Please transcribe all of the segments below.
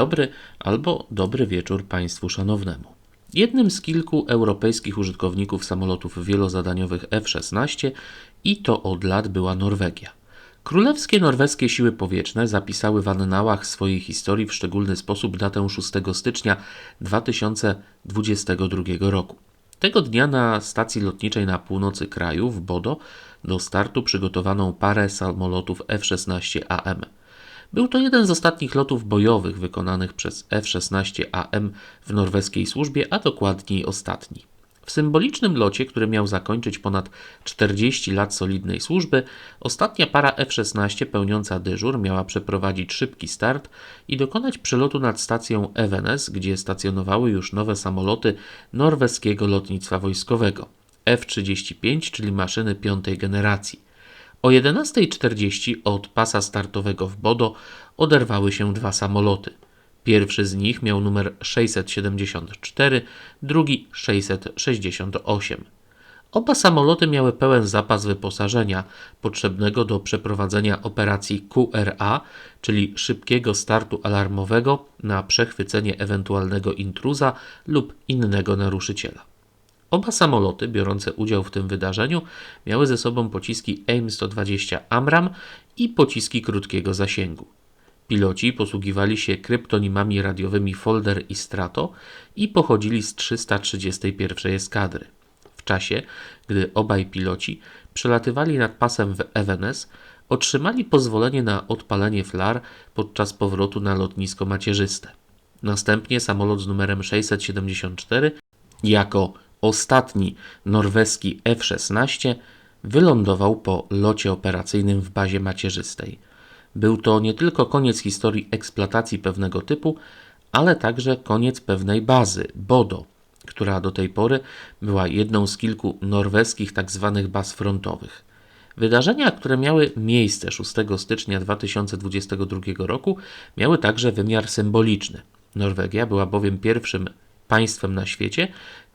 Dobry albo dobry wieczór Państwu szanownemu. Jednym z kilku europejskich użytkowników samolotów wielozadaniowych F-16 i to od lat była Norwegia. Królewskie norweskie siły powietrzne zapisały w annałach swojej historii w szczególny sposób datę 6 stycznia 2022 roku. Tego dnia na stacji lotniczej na północy kraju w Bodo do startu przygotowano parę samolotów F-16AM. Był to jeden z ostatnich lotów bojowych wykonanych przez F-16AM w norweskiej służbie, a dokładniej ostatni. W symbolicznym locie, który miał zakończyć ponad 40 lat solidnej służby, ostatnia para F-16 pełniąca dyżur miała przeprowadzić szybki start i dokonać przelotu nad stacją Evenes, gdzie stacjonowały już nowe samoloty norweskiego lotnictwa wojskowego F-35, czyli maszyny piątej generacji. O 11.40 od pasa startowego w Bodo oderwały się dwa samoloty. Pierwszy z nich miał numer 674, drugi 668. Oba samoloty miały pełen zapas wyposażenia potrzebnego do przeprowadzenia operacji QRA, czyli szybkiego startu alarmowego na przechwycenie ewentualnego intruza lub innego naruszyciela. Oba samoloty biorące udział w tym wydarzeniu miały ze sobą pociski AIM-120 Amram i pociski krótkiego zasięgu. Piloci posługiwali się kryptonimami radiowymi Folder i Strato i pochodzili z 331 eskadry. W czasie, gdy obaj piloci przelatywali nad pasem w Evenes, otrzymali pozwolenie na odpalenie flar podczas powrotu na lotnisko macierzyste. Następnie samolot z numerem 674 jako ostatni norweski F-16 wylądował po locie operacyjnym w bazie macierzystej. Był to nie tylko koniec historii eksploatacji pewnego typu, ale także koniec pewnej bazy, Bodo, która do tej pory była jedną z kilku norweskich tzw. Tak baz frontowych. Wydarzenia, które miały miejsce 6 stycznia 2022 roku, miały także wymiar symboliczny. Norwegia była bowiem pierwszym państwem na świecie,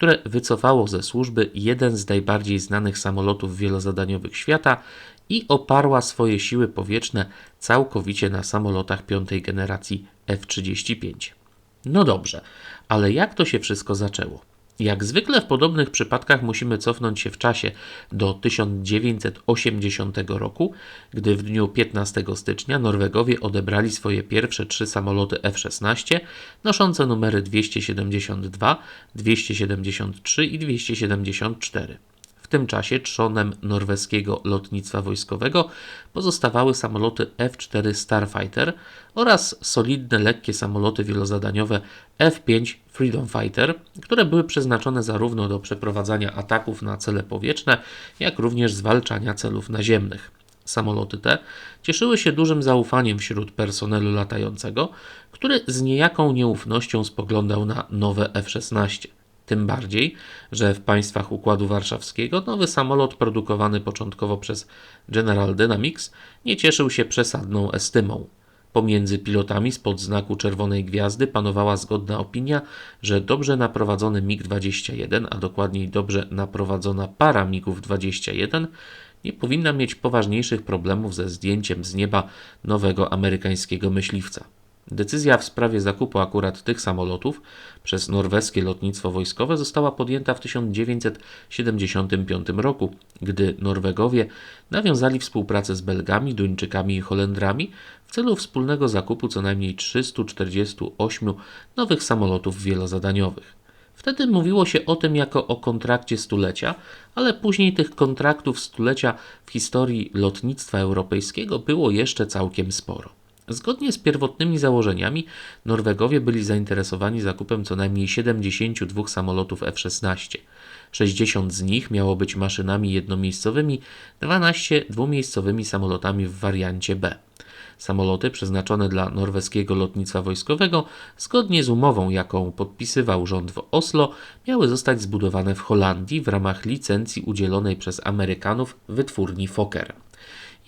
które wycofało ze służby jeden z najbardziej znanych samolotów wielozadaniowych świata i oparła swoje siły powietrzne całkowicie na samolotach piątej generacji F-35. No dobrze, ale jak to się wszystko zaczęło? Jak zwykle w podobnych przypadkach musimy cofnąć się w czasie do 1980 roku, gdy w dniu 15 stycznia Norwegowie odebrali swoje pierwsze trzy samoloty F-16 noszące numery 272, 273 i 274 tym czasie trzonem norweskiego lotnictwa wojskowego pozostawały samoloty F-4 Starfighter oraz solidne lekkie samoloty wielozadaniowe F-5 Freedom Fighter, które były przeznaczone zarówno do przeprowadzania ataków na cele powietrzne, jak również zwalczania celów naziemnych. Samoloty te cieszyły się dużym zaufaniem wśród personelu latającego, który z niejaką nieufnością spoglądał na nowe F-16. Tym bardziej, że w państwach Układu Warszawskiego nowy samolot produkowany początkowo przez General Dynamics nie cieszył się przesadną estymą. Pomiędzy pilotami spod znaku czerwonej gwiazdy panowała zgodna opinia, że dobrze naprowadzony MiG-21, a dokładniej dobrze naprowadzona para MiGów-21 nie powinna mieć poważniejszych problemów ze zdjęciem z nieba nowego amerykańskiego myśliwca. Decyzja w sprawie zakupu akurat tych samolotów przez norweskie lotnictwo wojskowe została podjęta w 1975 roku, gdy Norwegowie nawiązali współpracę z Belgami, Duńczykami i Holendrami w celu wspólnego zakupu co najmniej 348 nowych samolotów wielozadaniowych. Wtedy mówiło się o tym jako o kontrakcie stulecia, ale później tych kontraktów stulecia w historii lotnictwa europejskiego było jeszcze całkiem sporo. Zgodnie z pierwotnymi założeniami, Norwegowie byli zainteresowani zakupem co najmniej 72 samolotów F-16. 60 z nich miało być maszynami jednomiejscowymi, 12 dwumiejscowymi samolotami w wariancie B. Samoloty przeznaczone dla norweskiego lotnictwa wojskowego, zgodnie z umową, jaką podpisywał rząd w Oslo, miały zostać zbudowane w Holandii w ramach licencji udzielonej przez Amerykanów wytwórni Fokker.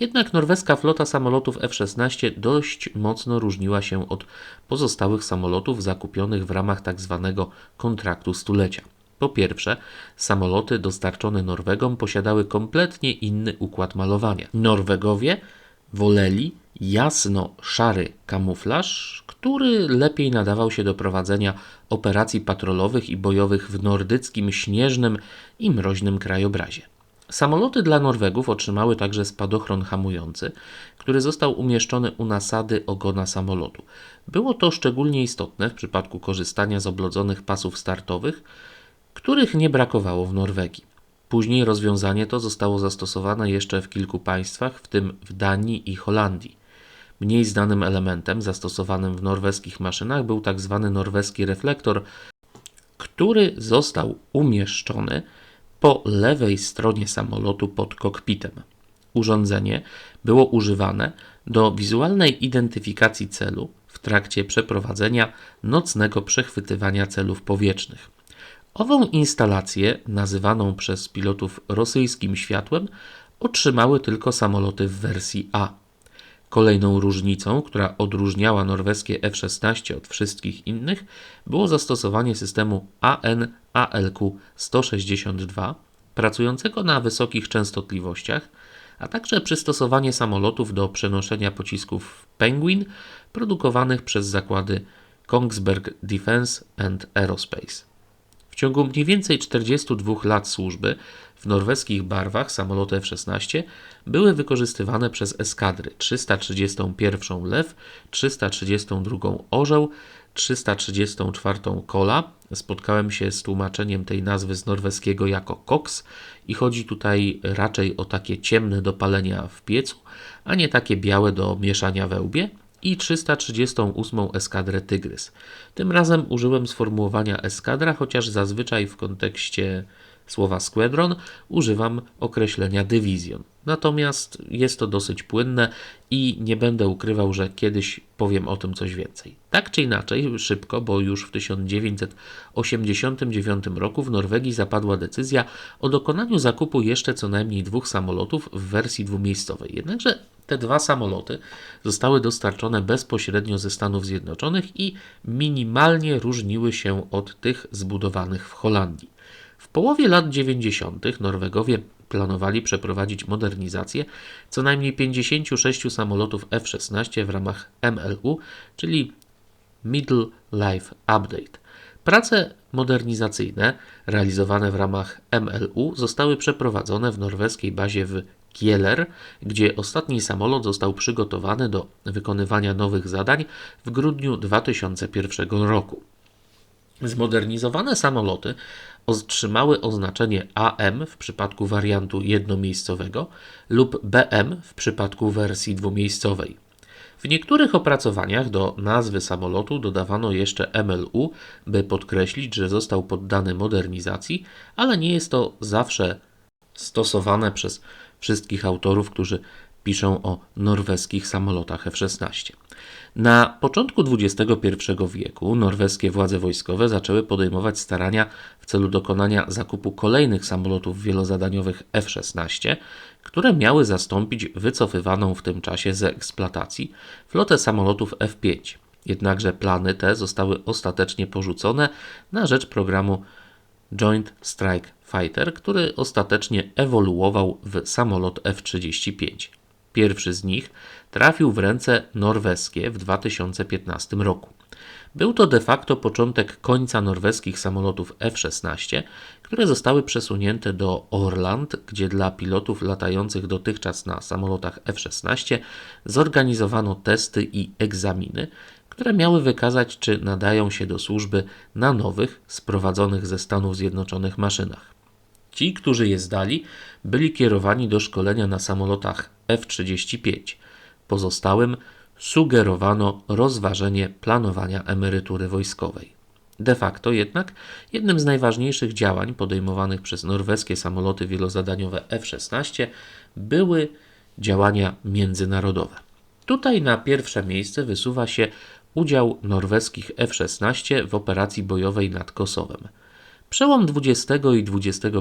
Jednak norweska flota samolotów F-16 dość mocno różniła się od pozostałych samolotów zakupionych w ramach tzw. Tak kontraktu stulecia. Po pierwsze, samoloty dostarczone Norwegom posiadały kompletnie inny układ malowania. Norwegowie Woleli jasno-szary kamuflaż, który lepiej nadawał się do prowadzenia operacji patrolowych i bojowych w nordyckim, śnieżnym i mroźnym krajobrazie. Samoloty dla Norwegów otrzymały także spadochron hamujący, który został umieszczony u nasady ogona samolotu. Było to szczególnie istotne w przypadku korzystania z oblodzonych pasów startowych, których nie brakowało w Norwegii. Później rozwiązanie to zostało zastosowane jeszcze w kilku państwach, w tym w Danii i Holandii. Mniej znanym elementem zastosowanym w norweskich maszynach był tzw. Tak norweski reflektor, który został umieszczony po lewej stronie samolotu pod kokpitem. Urządzenie było używane do wizualnej identyfikacji celu w trakcie przeprowadzenia nocnego przechwytywania celów powietrznych. Ową instalację, nazywaną przez pilotów rosyjskim światłem, otrzymały tylko samoloty w wersji A. Kolejną różnicą, która odróżniała norweskie F-16 od wszystkich innych, było zastosowanie systemu AN-ALQ-162, pracującego na wysokich częstotliwościach, a także przystosowanie samolotów do przenoszenia pocisków Penguin produkowanych przez zakłady Kongsberg Defence and Aerospace. W ciągu mniej więcej 42 lat służby w norweskich barwach samoloty F-16 były wykorzystywane przez eskadry 331 Lew, 332 Orzeł, 334 Kola. Spotkałem się z tłumaczeniem tej nazwy z norweskiego jako Cox i chodzi tutaj raczej o takie ciemne do palenia w piecu, a nie takie białe do mieszania we łbie i 338 eskadrę Tygrys. Tym razem użyłem sformułowania eskadra, chociaż zazwyczaj w kontekście słowa squadron używam określenia dywizjon. Natomiast jest to dosyć płynne i nie będę ukrywał, że kiedyś powiem o tym coś więcej. Tak czy inaczej, szybko, bo już w 1989 roku w Norwegii zapadła decyzja o dokonaniu zakupu jeszcze co najmniej dwóch samolotów w wersji dwumiejscowej. Jednakże te dwa samoloty zostały dostarczone bezpośrednio ze Stanów Zjednoczonych i minimalnie różniły się od tych zbudowanych w Holandii. W połowie lat 90. Norwegowie planowali przeprowadzić modernizację co najmniej 56 samolotów F-16 w ramach MLU, czyli Middle Life Update. Prace modernizacyjne realizowane w ramach MLU zostały przeprowadzone w norweskiej bazie w Kieler, gdzie ostatni samolot został przygotowany do wykonywania nowych zadań w grudniu 2001 roku. Zmodernizowane samoloty otrzymały oznaczenie AM w przypadku wariantu jednomiejscowego lub BM w przypadku wersji dwumiejscowej. W niektórych opracowaniach do nazwy samolotu dodawano jeszcze MLU, by podkreślić, że został poddany modernizacji, ale nie jest to zawsze stosowane przez wszystkich autorów, którzy piszą o norweskich samolotach F-16. Na początku XXI wieku norweskie władze wojskowe zaczęły podejmować starania w celu dokonania zakupu kolejnych samolotów wielozadaniowych F-16, które miały zastąpić wycofywaną w tym czasie ze eksploatacji flotę samolotów F-5. Jednakże plany te zostały ostatecznie porzucone na rzecz programu Joint Strike Fighter, który ostatecznie ewoluował w samolot F-35. Pierwszy z nich trafił w ręce norweskie w 2015 roku. Był to de facto początek końca norweskich samolotów F-16, które zostały przesunięte do Orland, gdzie dla pilotów latających dotychczas na samolotach F-16 zorganizowano testy i egzaminy, które miały wykazać, czy nadają się do służby na nowych, sprowadzonych ze Stanów Zjednoczonych maszynach. Ci, którzy je zdali, byli kierowani do szkolenia na samolotach F-35. Pozostałym sugerowano rozważenie planowania emerytury wojskowej. De facto jednak jednym z najważniejszych działań podejmowanych przez norweskie samoloty wielozadaniowe F-16 były działania międzynarodowe. Tutaj na pierwsze miejsce wysuwa się udział norweskich F-16 w operacji bojowej nad Kosowem. Przełom XX i XXI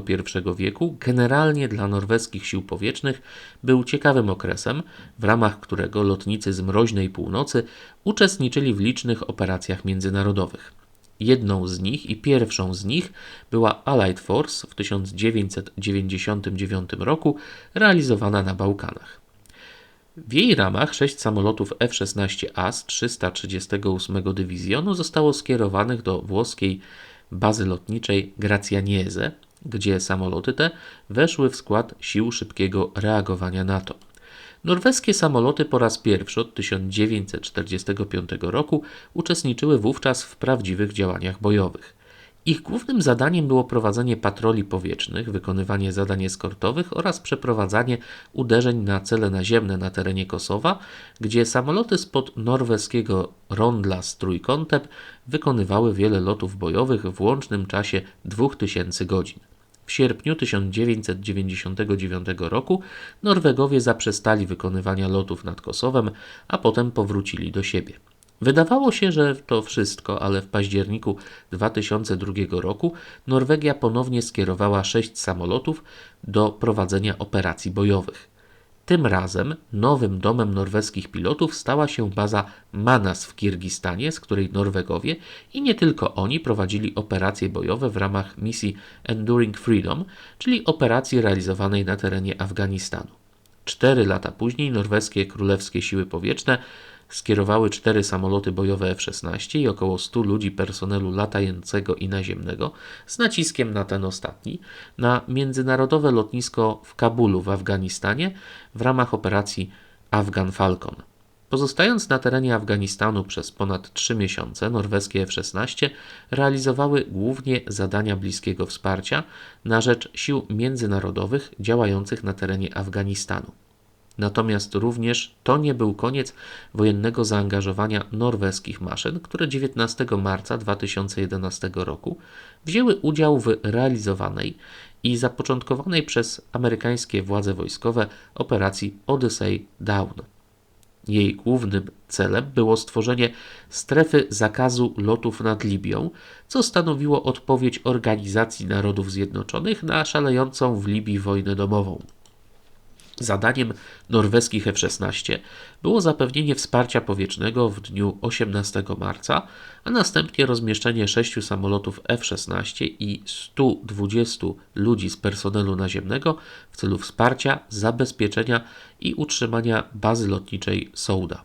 wieku generalnie dla norweskich sił powietrznych był ciekawym okresem, w ramach którego lotnicy z mroźnej północy uczestniczyli w licznych operacjach międzynarodowych. Jedną z nich i pierwszą z nich była Allied Force w 1999 roku, realizowana na Bałkanach. W jej ramach sześć samolotów F-16A z 338 Dywizjonu zostało skierowanych do włoskiej bazy lotniczej Grazianiese, gdzie samoloty te weszły w skład sił szybkiego reagowania NATO. Norweskie samoloty po raz pierwszy od 1945 roku uczestniczyły wówczas w prawdziwych działaniach bojowych. Ich głównym zadaniem było prowadzenie patroli powietrznych, wykonywanie zadań eskortowych oraz przeprowadzanie uderzeń na cele naziemne na terenie Kosowa, gdzie samoloty spod norweskiego rondla z trójkątem wykonywały wiele lotów bojowych w łącznym czasie 2000 godzin. W sierpniu 1999 roku Norwegowie zaprzestali wykonywania lotów nad Kosowem, a potem powrócili do siebie. Wydawało się, że to wszystko, ale w październiku 2002 roku Norwegia ponownie skierowała sześć samolotów do prowadzenia operacji bojowych. Tym razem nowym domem norweskich pilotów stała się baza Manas w Kirgistanie, z której Norwegowie i nie tylko oni prowadzili operacje bojowe w ramach misji Enduring Freedom, czyli operacji realizowanej na terenie Afganistanu. Cztery lata później norweskie królewskie siły powietrzne skierowały cztery samoloty bojowe F-16 i około 100 ludzi personelu latającego i naziemnego z naciskiem na ten ostatni na międzynarodowe lotnisko w Kabulu w Afganistanie w ramach operacji Afghan Falcon. Pozostając na terenie Afganistanu przez ponad 3 miesiące, norweskie F-16 realizowały głównie zadania bliskiego wsparcia na rzecz sił międzynarodowych działających na terenie Afganistanu. Natomiast również to nie był koniec wojennego zaangażowania norweskich maszyn, które 19 marca 2011 roku wzięły udział w realizowanej i zapoczątkowanej przez amerykańskie władze wojskowe operacji Odyssey Down. Jej głównym celem było stworzenie strefy zakazu lotów nad Libią, co stanowiło odpowiedź Organizacji Narodów Zjednoczonych na szalejącą w Libii wojnę domową. Zadaniem norweskich F-16 było zapewnienie wsparcia powietrznego w dniu 18 marca, a następnie rozmieszczenie sześciu samolotów F-16 i 120 ludzi z personelu naziemnego w celu wsparcia, zabezpieczenia i utrzymania bazy lotniczej Souda.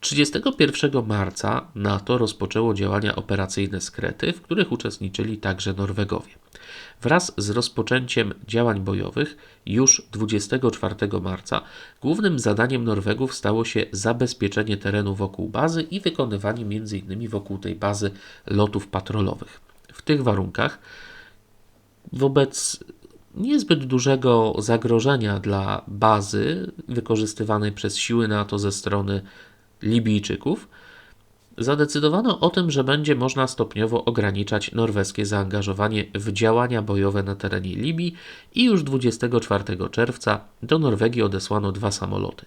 31 marca NATO rozpoczęło działania operacyjne z Krety, w których uczestniczyli także Norwegowie. Wraz z rozpoczęciem działań bojowych już 24 marca głównym zadaniem Norwegów stało się zabezpieczenie terenu wokół bazy i wykonywanie m.in. wokół tej bazy lotów patrolowych. W tych warunkach wobec niezbyt dużego zagrożenia dla bazy wykorzystywanej przez siły NATO ze strony Libijczyków, zadecydowano o tym, że będzie można stopniowo ograniczać norweskie zaangażowanie w działania bojowe na terenie Libii i już 24 czerwca do Norwegii odesłano dwa samoloty.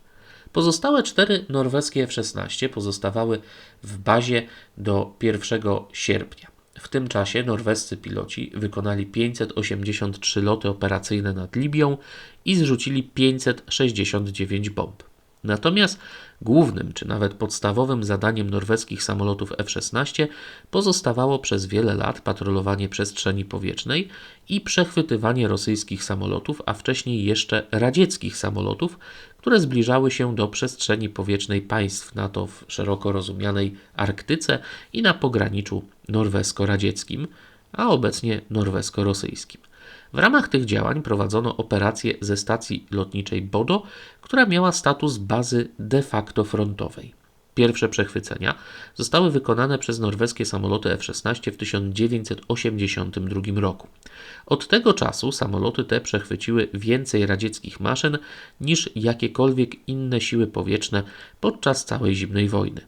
Pozostałe cztery norweskie F-16 pozostawały w bazie do 1 sierpnia. W tym czasie norwescy piloci wykonali 583 loty operacyjne nad Libią i zrzucili 569 bomb. Natomiast głównym czy nawet podstawowym zadaniem norweskich samolotów F-16 pozostawało przez wiele lat patrolowanie przestrzeni powietrznej i przechwytywanie rosyjskich samolotów, a wcześniej jeszcze radzieckich samolotów, które zbliżały się do przestrzeni powietrznej państw NATO w szeroko rozumianej Arktyce i na pograniczu norwesko-radzieckim, a obecnie norwesko-rosyjskim. W ramach tych działań prowadzono operację ze stacji lotniczej Bodo, która miała status bazy de facto frontowej. Pierwsze przechwycenia zostały wykonane przez norweskie samoloty F-16 w 1982 roku. Od tego czasu samoloty te przechwyciły więcej radzieckich maszyn niż jakiekolwiek inne siły powietrzne podczas całej zimnej wojny.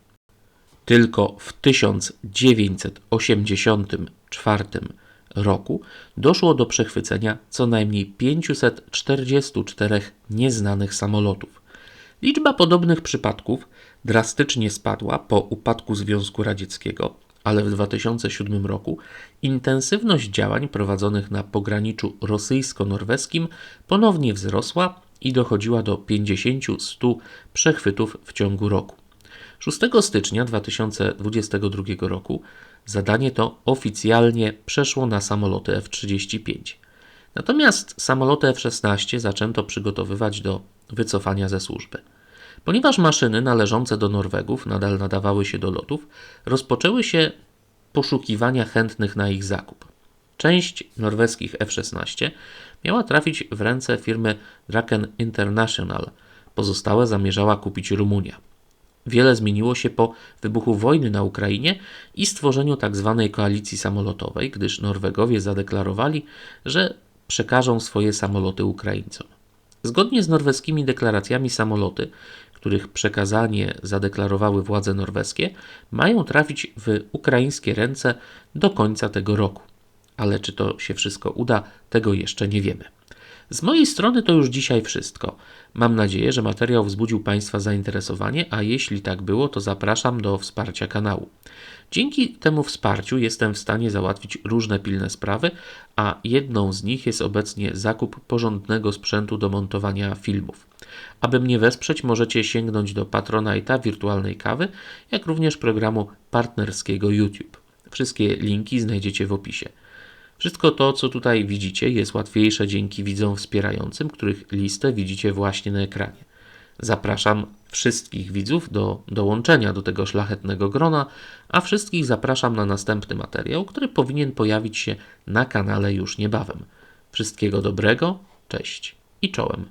Tylko w 1984 roku doszło do przechwycenia co najmniej 544 nieznanych samolotów. Liczba podobnych przypadków drastycznie spadła po upadku Związku Radzieckiego, ale w 2007 roku intensywność działań prowadzonych na pograniczu rosyjsko-norweskim ponownie wzrosła i dochodziła do 50-100 przechwytów w ciągu roku. 6 stycznia 2022 roku Zadanie to oficjalnie przeszło na samoloty F-35. Natomiast samoloty F-16 zaczęto przygotowywać do wycofania ze służby. Ponieważ maszyny należące do Norwegów nadal nadawały się do lotów, rozpoczęły się poszukiwania chętnych na ich zakup. Część norweskich F-16 miała trafić w ręce firmy Draken International, pozostałe zamierzała kupić Rumunia. Wiele zmieniło się po wybuchu wojny na Ukrainie i stworzeniu tzw. koalicji samolotowej, gdyż Norwegowie zadeklarowali, że przekażą swoje samoloty Ukraińcom. Zgodnie z norweskimi deklaracjami samoloty, których przekazanie zadeklarowały władze norweskie, mają trafić w ukraińskie ręce do końca tego roku. Ale czy to się wszystko uda, tego jeszcze nie wiemy. Z mojej strony to już dzisiaj wszystko. Mam nadzieję, że materiał wzbudził Państwa zainteresowanie, a jeśli tak było, to zapraszam do wsparcia kanału. Dzięki temu wsparciu jestem w stanie załatwić różne pilne sprawy, a jedną z nich jest obecnie zakup porządnego sprzętu do montowania filmów. Aby mnie wesprzeć, możecie sięgnąć do Patronite'a wirtualnej kawy, jak również programu partnerskiego YouTube. Wszystkie linki znajdziecie w opisie. Wszystko to, co tutaj widzicie, jest łatwiejsze dzięki widzom wspierającym, których listę widzicie właśnie na ekranie. Zapraszam wszystkich widzów do dołączenia do tego szlachetnego grona, a wszystkich zapraszam na następny materiał, który powinien pojawić się na kanale już niebawem. Wszystkiego dobrego, cześć i czołem.